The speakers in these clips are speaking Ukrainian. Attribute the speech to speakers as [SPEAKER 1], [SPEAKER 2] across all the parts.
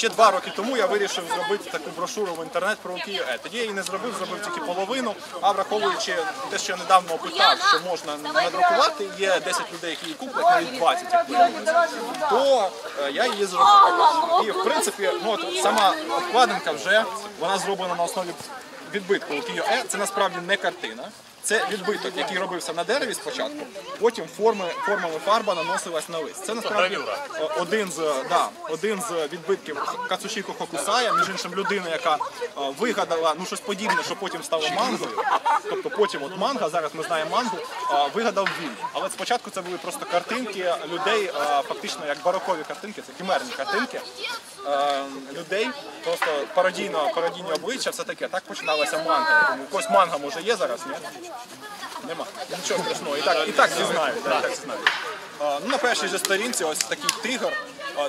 [SPEAKER 1] ще два роки тому я вирішив зробити таку брошуру в інтернет про Київ. Тоді я її не зробив, зробив тільки половину. А враховуючи те, що я недавно опитав, що можна надрукувати, є 10 людей, які її куплять, навіть 20, як виявилося, то е, я її зробив. І в принципі, ну от сама обкладинка вже вона зроблена на основі відбитку Київ. Це насправді не картина. Це відбиток, який робився на дереві спочатку, потім форми, формами фарба наносилась на лист. Це насправді е, один з да, один з відбитків Кацушіко Хокусая, між іншим людина, яка е, вигадала ну щось подібне, що потім стало мангою. Тобто потім от манга, зараз ми знаємо мангу, е, вигадав він. Але спочатку це були просто картинки людей, фактично як барокові картинки, це кімерні картинки людей, просто пародійно, пародійні обличчя, все таке. Так починалася манга. Думаю, Якось манга може є зараз, ні? Нема. Нічого страшного. І так, і так всі знають. да, так всі знають. Ну, на першій же сторінці ось такий тигр.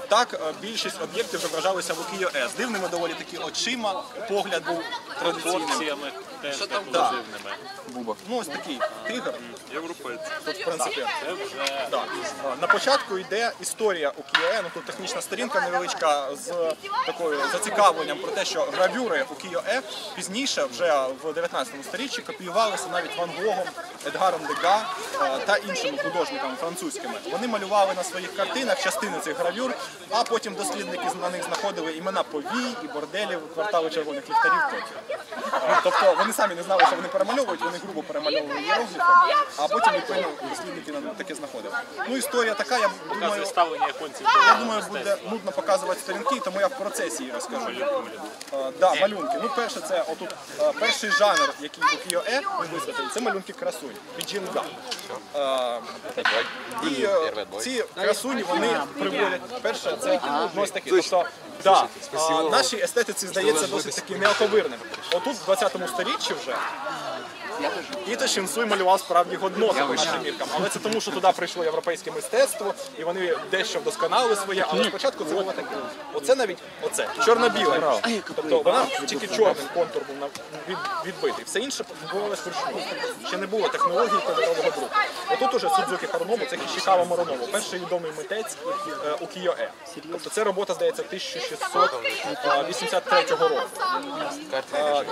[SPEAKER 1] Так, а, більшість об'єктів зображалися в Окіо С. Дивними доволі таки очима, погляд був традиційним.
[SPEAKER 2] Теж
[SPEAKER 1] Да.
[SPEAKER 2] ексклюзивними.
[SPEAKER 1] Ну, ось такий тигр.
[SPEAKER 2] Європейці.
[SPEAKER 1] Тут, в принципі,
[SPEAKER 2] Це вже
[SPEAKER 1] Да. На початку йде історія у Кіое, ну тут технічна сторінка невеличка з такою зацікавленням про те, що гравюри у Кіое пізніше, вже в 19 сторіччі, копіювалися навіть Ван Гогом, Едгаром Дега та іншими художниками французькими. Вони малювали на своїх картинах частини цих гравюр, а потім дослідники на них знаходили імена повій і борделів кварталу червоних ліхтарів Токіо. Ну, Тобто вони самі не знали, що вони перемальовують, вони грубо перемальовували іерогліфами, а потім відповідно дослідники нам таке знаходили. Ну історія така, я думаю,
[SPEAKER 2] ставлення японців.
[SPEAKER 1] я думаю, буде нудно показувати сторінки, тому я в процесі її розкажу. Е, Да, малюнки. Ну, перше, це отут е, перший жанр, який у Кіое ми висвітлили, це малюнки красунь. Біджінга. Е, І е, ці красуні вони приводять. Перше, це ну, ось такі. Тобто, да, а, нашій естетиці здається досить таки неоковирним. Отут в 20 сторіччі вже Іто Шінсуй малював справді годноти по нашим міркам, але це тому, що туди прийшло європейське мистецтво, і вони дещо вдосконалили своє, але спочатку це було таке. Оце навіть оце чорно-біле. Тобто вона тільки чорний контур був на- відбитий. Все інше відбувалося вручну. Ще не було технології кольорового друку. Отут уже Судзуки Харунобу, це Хішікава Мороново, перший відомий митець е, у Кіое. Тобто це робота, здається, 1683 року. Е,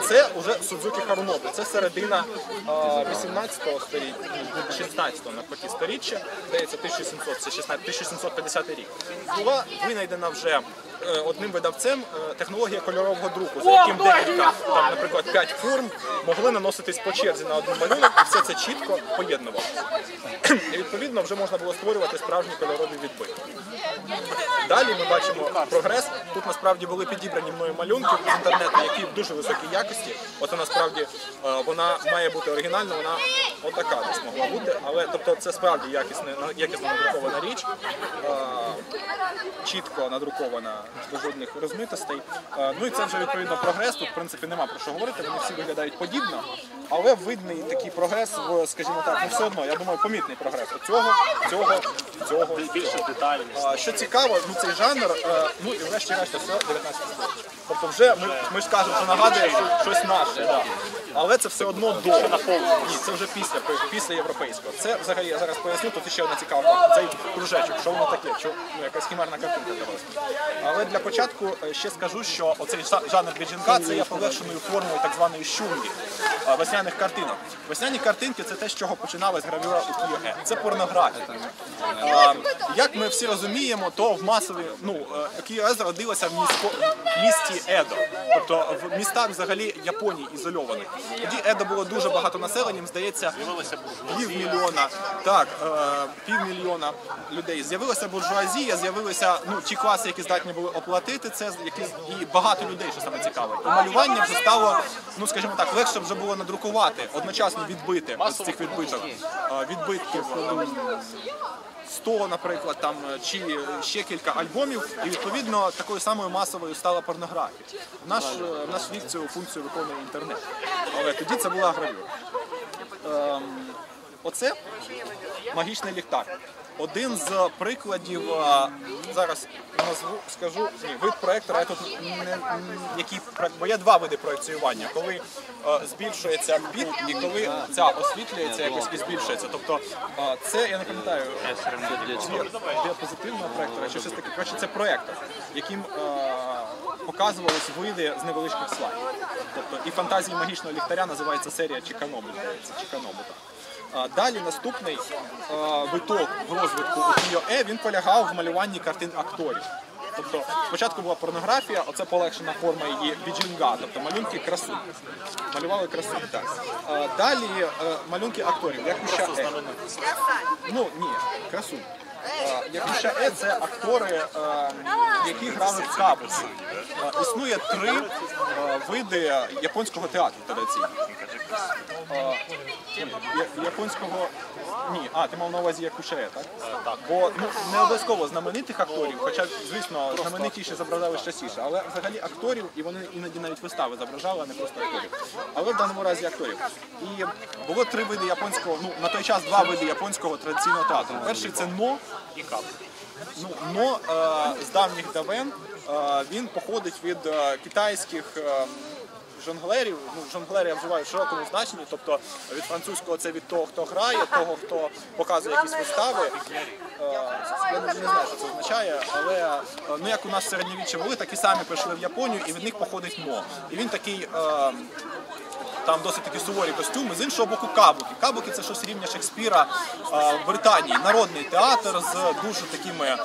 [SPEAKER 1] Це вже Судзуки Харунобу, це середина е, 18-го сторіччя, 16-го навпаки сторіччя, здається, 1700, це 16, 1750 рік. Була винайдена вже е, одним видавцем е, технологія кольорового друку, за яким декілька, там, наприклад, 5 форм могли наноситись по черзі на один малюнок, і все це чітко поєднувалося. І відповідно вже можна було створювати справжні кольорові відбитки. Далі ми бачимо прогрес. Тут насправді були підібрані мною малюнки з інтернету, які в дуже високій якості. Оце насправді е, вона має бути оригінальна, вона отака десь могла бути. Але тобто це справді якісне, якісно надрукована річ, е, чітко надрукована без жодних розмитостей. Е, Ну і це вже відповідно прогрес. Тут в принципі нема про що говорити. Вони всі виглядають подібно, але видний такий прогрес в, скажімо так, ну все одно, я думаю, помітний прогрес. Цього, цього, цього.
[SPEAKER 2] Більше детальність.
[SPEAKER 1] Що цікаво, ну цей жанр, е, ну і врешті-решт все 19 століття. Тобто вже ми, ми ж кажемо, що нагадує що щось наше, да. Але це все одно до. Ні, це вже після, після європейського. Це взагалі я зараз поясню, тут ще одна цікава. Цей кружечок, що воно таке, що ну, якась хімерна картинка для вас. Але для початку е, ще скажу, що оцей жа- жанр біджінка це є полегшеною формою так званої шунгі е, весняних картинок. Весняні картинки це те, з чого починалась гравюра у Кіоге. Це порнографія. Е, Як ми всі розуміємо, то в масовій ну Кіоге зародилася в місті Едо, тобто в містах взагалі Японії ізольованих. Тоді Едо було дуже багато населенням, здається, півмільйона, так, е, півмільйона людей. З'явилася буржуазія, з'явилися ну ті класи, які здатні були оплатити це, які і багато людей, що саме цікаве. І малювання вже стало, ну скажімо так, легше вже було надрукувати, одночасно відбити з цих відбиток е, відбитків. Ну, 100, наприклад, там е, чи ще кілька альбомів, і відповідно такою самою масовою стала порнографія. В наш, е, в наш вік цю функцію виконує інтернет. Але тоді це була гравюра. Ем, оце магічний ліхтар. Один з прикладів зараз назву скажу ні, вид проектора. Я тут не який бо є два види проекціювання, коли е, збільшується біт і коли ця освітлюється якось і збільшується. Тобто е, це я не пам'ятаю чи диапозитивного проектора, чи щось таке. Коротше, це проектор, яким е, показувались види з невеличких слайдів. Тобто і фантазії магічного ліхтаря називається серія Чіканобу, здається, Чіканобу. так. А, Далі наступний е, виток в розвитку Укіо-Е, він полягав в малюванні картин акторів. Тобто спочатку була порнографія, оце полегшена форма її біджинга, тобто малюнки красу. Малювали красу. Так. Далі е, малюнки акторів, як Міша Е. Ну ні, красу. Е, Як Е, це актори, е, які грали в кабуці. Е, Існує три е, види японського театру традиційного. Е, я- Японського ні, а ти мав на увазі як Кушеє, так? Так. Бо ну не обов'язково знаменитих акторів, хоча, звісно, знаменитіші зображали частіше, але взагалі акторів, і вони іноді навіть вистави зображали, а не просто акторів. Але в даному разі акторів. І було три види японського, ну на той час два види японського традиційного театру. Перший це но
[SPEAKER 2] І кап.
[SPEAKER 1] Ну, но е, з давніх давен е, він походить від е, китайських е, жонглерів. Ну, жонглери я вживаю в широкому значенні, тобто від французького це від того, хто грає, того, хто показує якісь вистави. Е, я не, знаю, що це означає, але е, ну, як у нас середньовіччя були, так і самі прийшли в Японію, і від них походить мо. І він такий. Там досить такі суворі костюми. З іншого боку, кабуки. Кабуки це щось рівня Шекспіра в Британії. Народний театр з дуже такими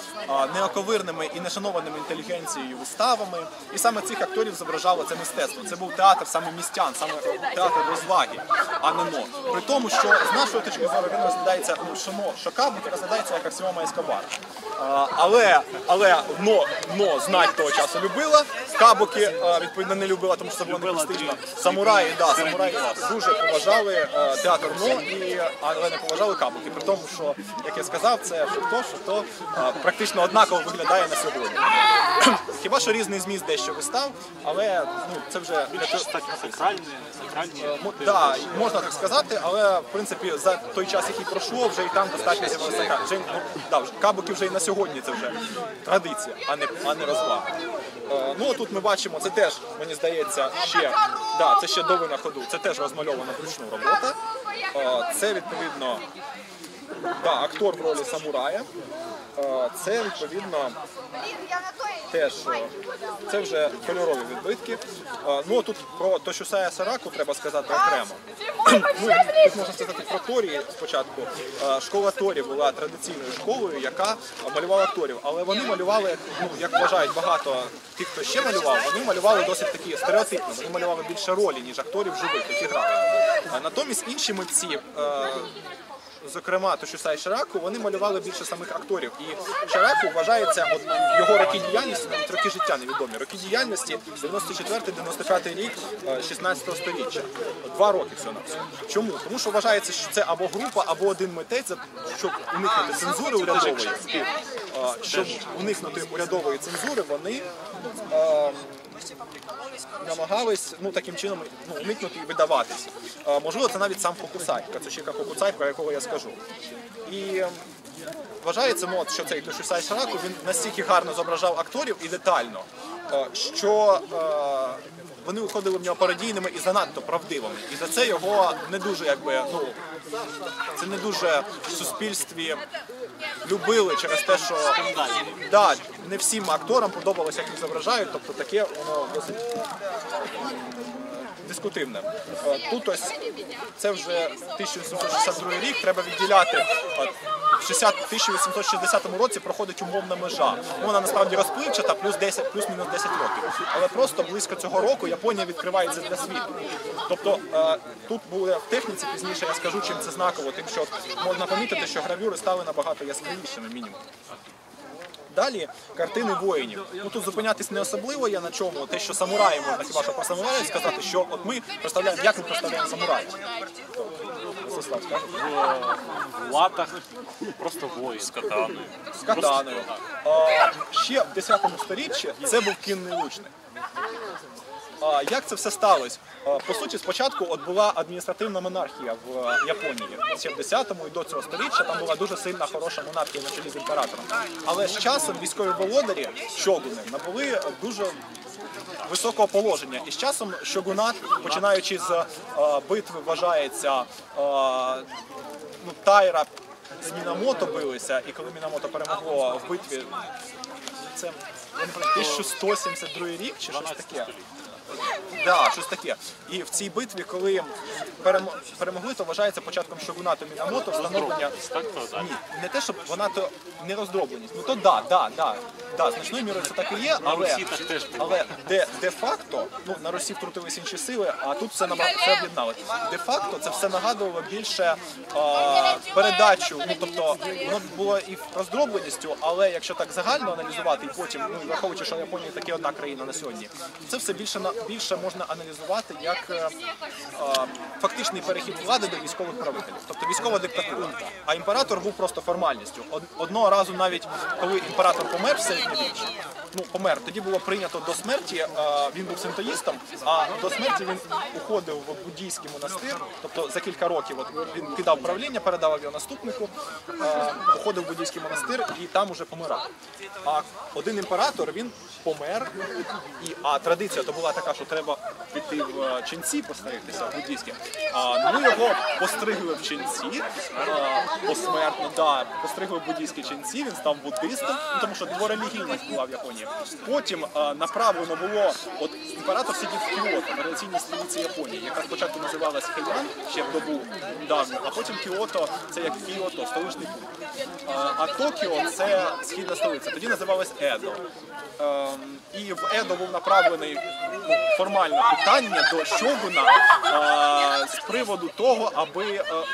[SPEAKER 1] неоковирними і нешанованими інтелігенцією виставами. І саме цих акторів зображало це мистецтво. Це був театр саме містян, саме театр розваги, а не но. При тому, що з нашої точки зору він розглядається, ну що но, що кабуки розглядається як Арсіома Ескобар. Але, але но, но знать того часу любила, кабуки відповідно не любила, тому що це було непостижно. Самураї, да, самураї дуже поважали е, театр но, і, але не поважали кабуки. При тому, що, як я сказав, це хто е, практично однаково виглядає на сьогодні. Хіба що різний зміст дещо вистав, але ну, це вже то-
[SPEAKER 2] Так, сакральні, сакральні.
[SPEAKER 1] Мо- Да, можна так сказати, але в принципі за той час, який пройшло, вже і там достатньо з'явилося ка- вже, ну, да, вже кабуки вже і на сьогодні це вже традиція, а не, а не розвага. Е, ну тут ми бачимо, це теж, мені здається, ще да, це ще до винаходу, це теж розмальована вручну робота. Це відповідно да, актор в ролі самурая. Е, це відповідно теж е, це вже кольорові відбитки. Е, Ну тут про Тошусая Сараку треба сказати окремо. Ну, тут можна сказати про Торі спочатку. Е, Школа Торі була традиційною школою, яка малювала акторів. Але вони малювали, ну як вважають багато тих, хто ще малював, вони малювали досить такі стереотипні. Вони малювали більше ролі, ніж акторів живих, які грали. Натомість інші митці. Е, Зокрема, Тошусай Шираку, вони малювали більше самих акторів. І Шираку вважається, от його роки діяльності, навіть роки життя невідомі. Роки діяльності 94-95 рік е, 16 століття. Два роки всього на. Чому? Тому що вважається, що це або група, або один митець, щоб уникнути цензури урядової. е, Щоб уникнути урядової цензури, вони е, намагались ну таким чином ну, уникнути і видаватись. Можливо, це навіть сам Фокусай, Кацушіка Фокусай, про якого я скажу. І вважається, ну, що цей Тошусай Шараку він настільки гарно зображав акторів і детально, що вони виходили в нього пародійними і занадто правдивими. І за це його не дуже якби ну це не дуже в суспільстві любили через те, що да, не всім акторам подобалося, як їх зображають, тобто таке воно досить дискутивне. Е, Тут ось це вже 1862 рік, треба відділяти. В 60 1860 році проходить умовна межа. Ну, Вона насправді розпливчата, плюс 10, плюс-мінус 10 років. Але просто близько цього року Японія відкривається для світу. Тобто е, тут буде в техніці пізніше, я скажу, чим це знаково, тим, що можна помітити, що гравюри стали набагато яскравішими мінімум. Далі картини воїнів. Ну тут зупинятись не особливо є на чому. Те, що самураї можна хіба що про самураїв сказати, що от ми представляємо, як ми представляємо самураїв. Ростислав, скаже?
[SPEAKER 2] В латах, просто воїн. З катаною.
[SPEAKER 1] з катаною. А, ще в 10 сторіччі це був кінний лучник. А, як це все сталося? А, по суті, спочатку от була адміністративна монархія в е, Японії. Ще в 10-му і до цього сторіччя там була дуже сильна хороша монархія на чолі з імператором. Але з часом військові володарі, шогуни, набули дуже високого положення. І з часом шогунат, починаючи з е, битви, вважається е, ну, Тайра з Мінамото билися, і коли Мінамото перемогло в битві, це я не пам'ятаю, 1172 рік чи щось таке. Да, щось таке. І в цій битві, коли перемо- перемогли, то вважається початком шогунату Мінамото встановлення. Ні, не те, щоб вона то не роздробленість. Ну то да, да, да. Да, значною мірою це так і є, але,
[SPEAKER 2] Русі так теж було.
[SPEAKER 1] але де, де-факто, ну на Росії втрутились інші сили, а тут все набагато все об'єднали. Де-факто це все нагадувало більше а, передачу. Ну тобто воно було і роздробленістю, але якщо так загально аналізувати, і потім, ну враховуючи, що Японія таки одна країна на сьогодні, це все більше на більше можна аналізувати як е, фактичний перехід влади до військових правителів, тобто військова диктатура. А імператор був просто формальністю. Одного разу навіть коли імператор помер в середньовіччі, ну помер, тоді було прийнято до смерті. е, Він був синтоїстом, а до смерті він уходив в буддійський монастир. Тобто за кілька років от він кидав правління, передавав його наступнику, е, уходив в буддійський монастир і там уже помирав. А один імператор він помер, і а традиція то була така, що треба піти в е, ченці постригтися в буддійські. А ну його постригли в ченці посмертно, да, постригли в буддійські ченці, він став буддистом, ну, тому що дворелігійність була в Японії. Потім е, направлено було, от імператор сидів в Кіото, на релаційній столиці Японії, яка спочатку називалась Хейян, ще в добу давню, а потім Кіото це як Кіото, столичний пункт. Е, А Токіо це східна столиця. Тоді називалась Едо. Ем, І в Едо був направлений ну, формальне питання до Щогуна е, з приводу того, аби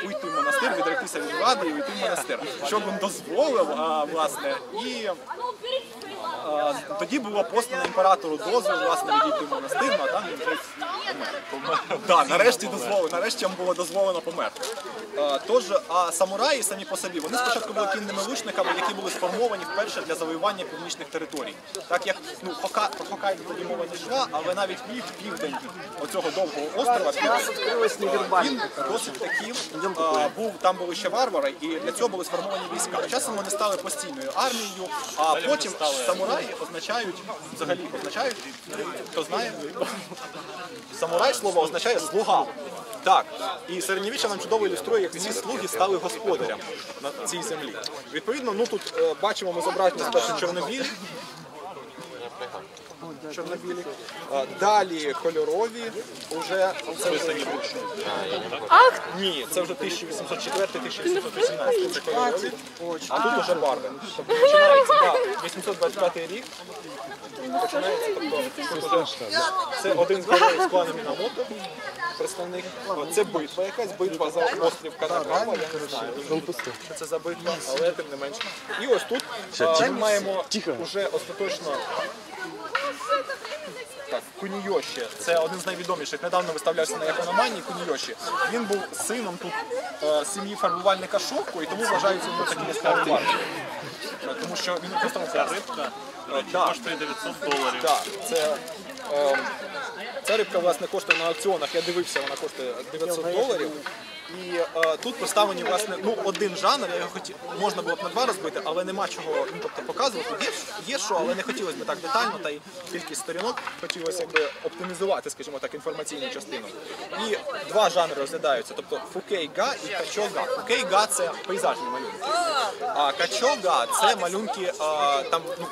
[SPEAKER 1] уйти в монастир, відректися від влади і уйти в монастир. Щогун дозволив, власне, і тоді було послано імператору дозвіл власне відійти в монастир, ну, а там він вже. Да, нарешті дозволено, нарешті йому було дозволено померти. Е, Тож, а самураї самі по собі, вони спочатку були кінними лучниками, які були сформовані вперше для завоювання північних територій. Так як ну Хока, про Хоккайдо тоді мова не йшла, але навіть пів південь оцього довгого острова він досить таким е, був. Там були ще варвари, і для цього були сформовані війська. Часом вони стали постійною армією, а потім самураї означають взагалі означають, хто знає, самурай слово означає слуга. Так, і середньовіччя нам чудово ілюструє, як ці слуги стали господарям на цій землі. Відповідно, ну тут е, бачимо ми зображення спершу чорнобілі. Чорнобілі. Далі кольорові, уже це вже ні, це вже 1804-1818. Це кольорові. А тут уже барви. Тобто починається да, 825 рік. Починається, тобто це один з героїв з клану Мінамото. Представник. Це битва якась, битва за острів Канакава, я не знаю. Що це за битва, але тим не менш. І ось тут а, ми маємо уже остаточно Кунійоші. Це один з найвідоміших. Недавно виставлявся на Япономанії Кунійоші. Він був сином тут е, сім'ї фарбувальника Шовку, і тому вважається його таким яскравим. Тому що він просто
[SPEAKER 2] Рибка
[SPEAKER 1] Е, да,
[SPEAKER 2] коштує 900 доларів.
[SPEAKER 1] да, це, е, ця рибка власне коштує на аукціонах. Я дивився, вона коштує 900 доларів. І е, тут представлені власне ну один жанр. Я його хотів можна було б на два розбити, але нема чого ну, тобто, показувати. Є, є що, але не хотілося б так детально, та й кількість сторінок хотілося б оптимізувати, скажімо так, інформаційну частину. І два жанри розглядаються, тобто фукейга і качога. Фукейга це пейзажні малюнки. А качога це малюнки е, там ну,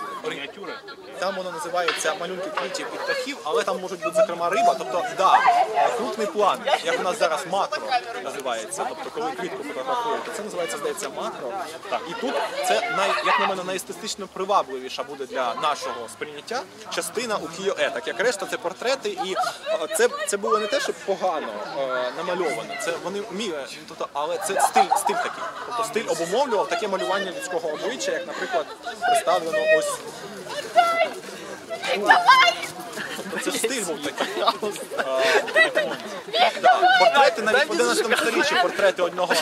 [SPEAKER 1] там воно називається малюнки квітів і птахів, але там можуть бути зокрема риба. Тобто, да, крупний план, як у нас зараз макро називається. Тобто, коли квітку фотографуєте, це називається здається макро. І тут це най, як на мене, найестетично привабливіша буде для нашого сприйняття частина у Кіо-Е. Так як решта це портрети, і е, це, це було не те, що погано е, намальовано. Це вони вміють, тобто, але це стиль, стиль такий. Тобто стиль обумовлював таке малювання людського обличчя, як, наприклад, представлено ось Це стиль був такий. Портрети навіть в 11 сторіччі портрети одного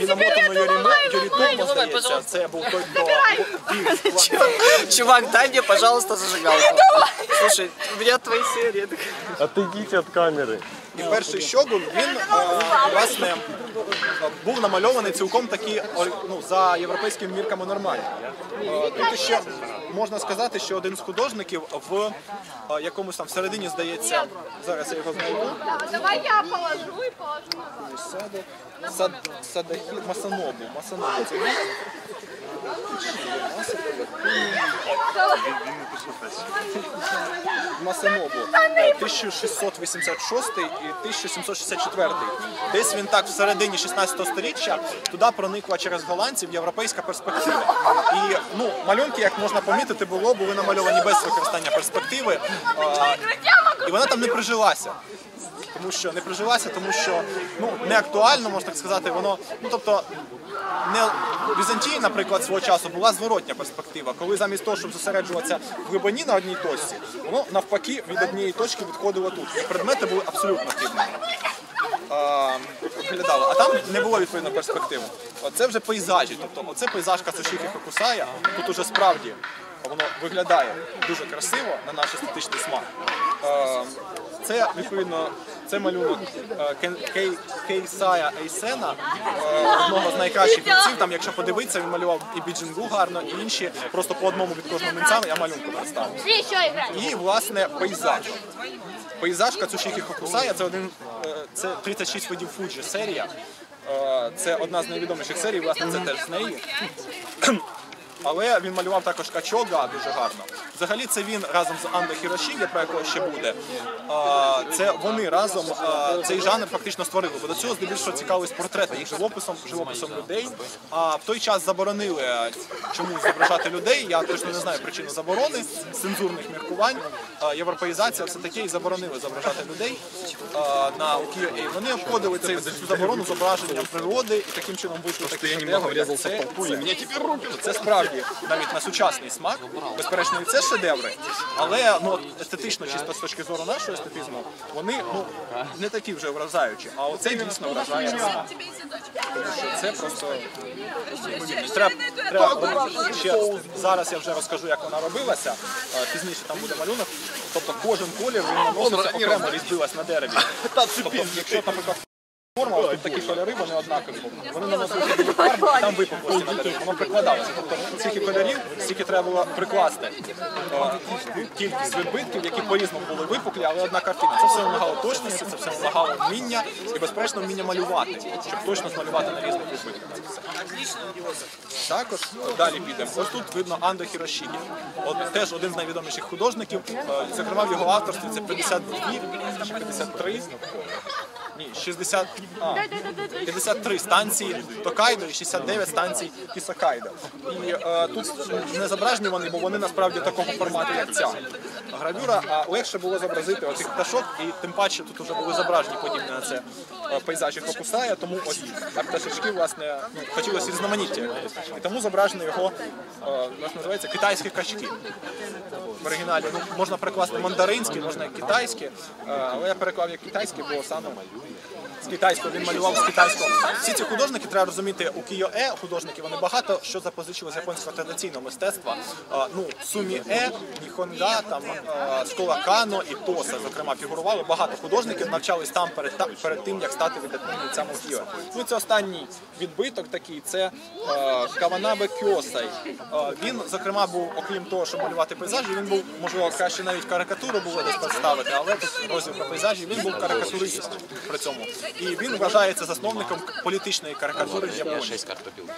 [SPEAKER 1] Мінамото Йорімо, здається, це був той, хто
[SPEAKER 3] Чувак, дай мне, пожалуйста, зажигалку. Слушай, у меня твои серии.
[SPEAKER 4] Отойдите от камеры.
[SPEAKER 1] І перший щогун, він е, власне був намальований цілком такі о, ну, за європейськими мірками нормально. Е, Тут ще можна сказати, що один з художників в е, якомусь там всередині здається, зараз я його знайду.
[SPEAKER 5] Давай я положу и положу.
[SPEAKER 1] Саду, Сад, Садахі, Масанобу. Масанобу Масанобу 1686 і 1764. Десь він так в середині 16 століття туди проникла через голландців європейська перспектива. І ну, малюнки, як можна помітити, було, були намальовані без використання перспективи. І вона там не прижилася. Тому що не прижилася, тому що ну не актуально, можна так сказати, воно ну тобто не Візантії, наприклад, свого часу була зворотня перспектива, коли замість того, щоб зосереджуватися в глибині на одній точці, воно навпаки від однієї точки відходило тут. І предмети були абсолютно рівними. А, виглядало. а там не було відповідно перспективи. Оце вже пейзажі. Тобто оце пейзаж Кацушіхи Хокусая. Тут уже справді воно виглядає дуже красиво на наш естетичний смак. Це відповідно це малюнок е, Кей- Кейсая Ейсена, е, одного з найкращих митців. Там, якщо подивитися, він малював і біджингу гарно, і інші просто по одному від кожного митця я малюнку представив. І власне пейзаж. Пейзаж Кацушікі Хокусая це один е, це 36 видів Фуджі серія. Це одна з найвідоміших серій, власне, це теж з неї. Але він малював також Качога дуже гарно. Взагалі це він разом з Андо Хірошіге, про якого ще буде. Це вони разом цей жанр фактично створили. Бо до цього здебільшого цікавились портретом, живописом, живописом людей. А в той час заборонили чомусь зображати людей. Я точно не знаю причину заборони, цензурних міркувань. Європеїзація все таке і заборонили зображати людей на укіо І Вони обходили цей цю заборону зображенням природи і таким чином вийшли такі шедеври. як це, це. Це справді навіть на сучасний смак. Безперечно, і це шедеври, але ну естетично, чисто з точки зору нашого естетизму, вони ну не такі вже вражаючі. А оцей дійсно вражає. Це просто треба, треба ще зараз. Я вже розкажу, як вона робилася. Пізніше там буде малюнок. Тобто кожен колір він наноситься окремо різбилась на дереві. Тобто, якщо, наприклад, форма, тут такі кольори, вони однакові. Вони наносили білі фарби, і там випуклості на дереві. Воно прикладалося. Тобто стільки кольорів, стільки треба було прикласти е, кількість відбитків, які по-різному були випуклі, але одна картина. Це все вимагало точності, це все вимагало вміння і безперечно вміння малювати, щоб точно змалювати на різних відбитках. Також далі підемо. Ось тут видно Андо Хірошігі. От теж один з найвідоміших художників. Е, Зокрема, в його авторстві це 52 чи 53. Ні, 60, а, 53 станції Токайдо і 69 станцій Кісакайдо. І е, тут не зображені вони, бо вони насправді такого формату, як ця гравюра, а легше було зобразити оцих пташок, і тим паче тут вже були зображені подібні на це е, пейзажі Хокусая, тому ось а пташечки, власне, ну, хотілося різноманіття. І тому зображено його, е, називається, китайські качки. В оригіналі ну, можна перекласти мандаринські, можна і китайські, е, але я переклав як китайські, бо саме з китайського він малював з китайського. Всі ці художники треба розуміти, у Кіо-Е художники вони багато що запозичили з японського традиційного мистецтва. Ну, Сумі Е, Ніхонга, там Школа Кано і Тоса, зокрема, фігурували. Багато художників навчались там перед та- перед тим, як стати видатними митцями Кіо. Ну це останній відбиток такий. Це е, Каванабе Кьосай. Е, Він, зокрема, був, окрім того, що малювати пейзажі, він був, можливо, краще навіть карикатуру було десь представити, але тут розділ пейзажі, він був карикатурист при цьому. І він вважається засновником політичної карикатури в Японії.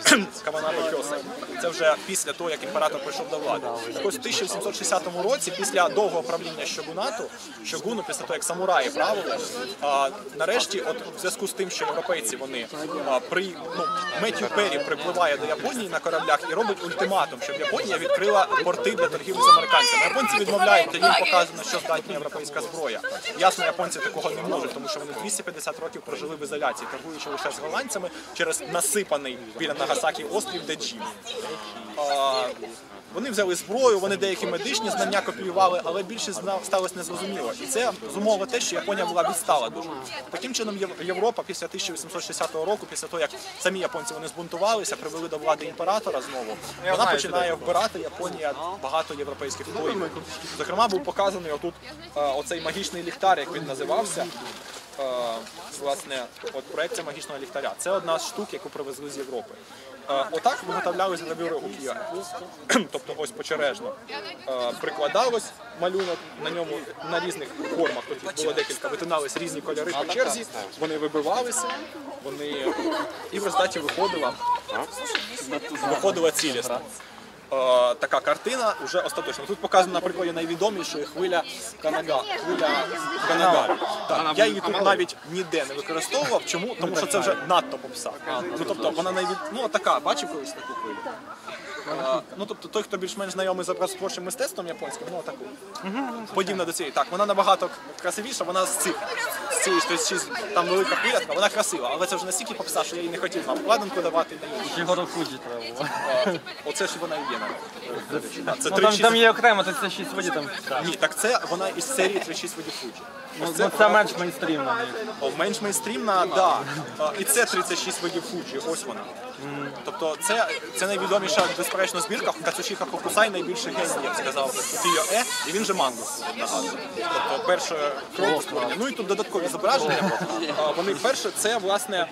[SPEAKER 1] Каванабе Кьосай. Це вже після того, як імператор прийшов до влади. Так ось в 1760 році, після довгого правління Щогунату, Щогуну, після того, як самураї правили, а, нарешті, от в зв'язку з тим, що європейці вони а, при ну, Меттю Перрі припливає до Японії на кораблях і робить ультиматум, щоб Японія відкрила порти для торгівлі з американцями. Японці відмовляють, тоді їм показано, що здатна європейська зброя. Ясно, японці такого не можуть, тому що вони 250 років прожили в ізоляції, торгуючи лише з голландцями через насипаний біля Нагасакі острів Деджі. Вони взяли зброю, вони деякі медичні знання копіювали, але зна- сталося незрозуміло. І це зумовило те, що Японія була відстала дуже. Таким чином, Європа після 1860 року, після того як самі японці вони збунтувалися, привели до влади імператора знову, вона починає вбирати Японія багато європейських впливів. Зокрема, був показаний отут е, оцей магічний ліхтар, як він називався. Е, Власне, от проекція магічного ліхтаря. Це одна з штук, яку привезли з Європи. Е, Отак виготовлялись гравюри гуп'єри. Тобто ось почережно е, прикладалось малюнок на ньому на різних формах. Тут було декілька, витинались різні кольори по черзі, вони вибивалися, вони і в результаті виходила, виходила цілісна. Е, така картина вже остаточно. Тут показано на прикладі найвідомішої хвиля Канага, хвиля Канагарі. Так, я її тут навіть ніде не використовував. Чому? Тому що це вже надто попса. Ну тобто вона найвід... ну така, бачив колись таку хвилю? Е, Ну тобто той, хто більш-менш знайомий з образотворчим мистецтвом японським, ну таку. Подібна до цієї. Так, вона набагато красивіша, вона з цих з що щось там велика хвиля, вона красива, але це вже настільки попса, що я їй не хотів вам вкладинку давати. на її.
[SPEAKER 4] Треба було.
[SPEAKER 1] Оце ж вона і є. Так, Це
[SPEAKER 4] Ну, там, є окремо, то це 6 воді там.
[SPEAKER 1] Ні, так це вона із серії 36 водів Фуджі.
[SPEAKER 4] Ну,
[SPEAKER 1] Ось
[SPEAKER 4] це, це менш мейнстрімно.
[SPEAKER 1] О, менш мейнстрімна, да. А, І це 36 водів Фуджі, ось вона. Тобто це, це найвідоміша, безперечно, збірка. Кацучіха Хокусай найбільший геній, я б сказав, Фіо Е, і він же манго нагадує. Тобто перше кровство. Ну і тут додаткові зображення. Вони перше, це власне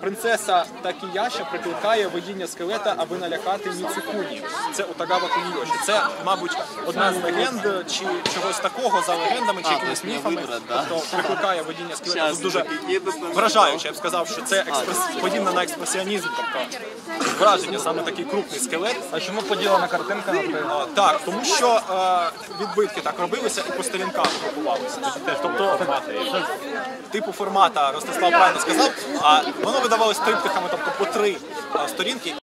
[SPEAKER 1] принцеса Такіяша прикликає видіння скелета, аби налякати Міцукуні. Це Утагава Кунійоші. Це, мабуть, одна з легенд чи чогось такого за легендами чи якимись міфами. Тобто прикликає видіння скелета. Тут дуже вражаюче, я б сказав, що це експрес... подібне на експресіонізм, тобто враження, саме такий крупний скелет.
[SPEAKER 4] А чому поділена картинка?
[SPEAKER 1] Так, тому що е, відбитки так робилися і по сторінкам групувалися. Тобто, типу формата Ростислав правильно сказав, а воно видавалось триптихами, тобто по три сторінки.